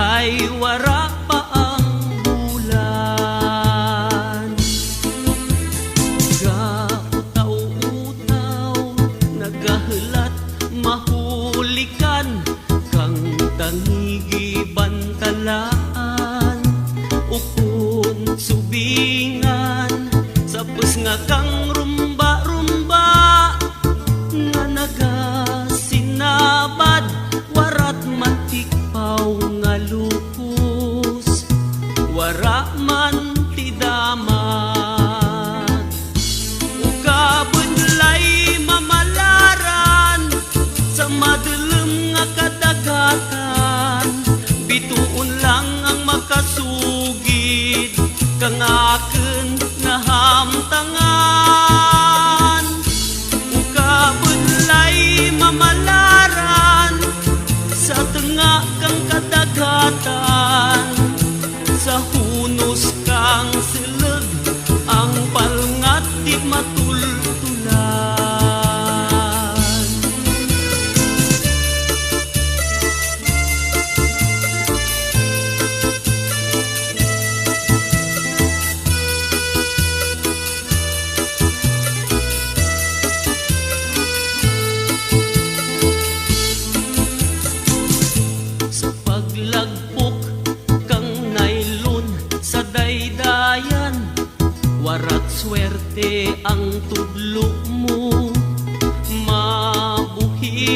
ay wara pa ang bulan Gautaw-utaw, nagahalat, mahulikan Kang tangigi bantalaan Ukon subingan, sapos nga kang rumba-rumba Nga naga wara man tidaman Ukabunlay mamalaran sa madulem nga kadagatan. Bituon lang ang makasugid kang aken nga hamtangan Ukabunlay mamalaran sa tengah kang kadagatan sa hunos kang sileg ang palngat di matultulan warat swerte ang tudlo mo. Mabuhinan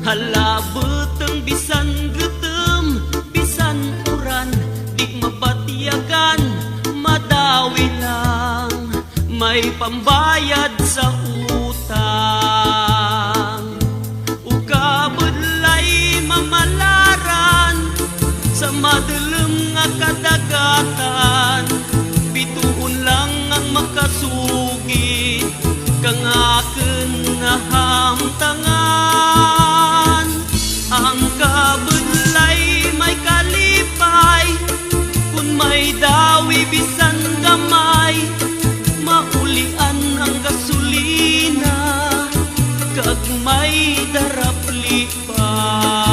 halabuteng bisan gutem bisan uran. Di mapatiyagan madawi lang. May pambayad sa utang. Ukabudlay mamalaran sa madulem makasugid kang aken nga hamtangan ang kabudlay may kalipay kun may dawi bisan gamay maulian ang gasolina kag may darap lipay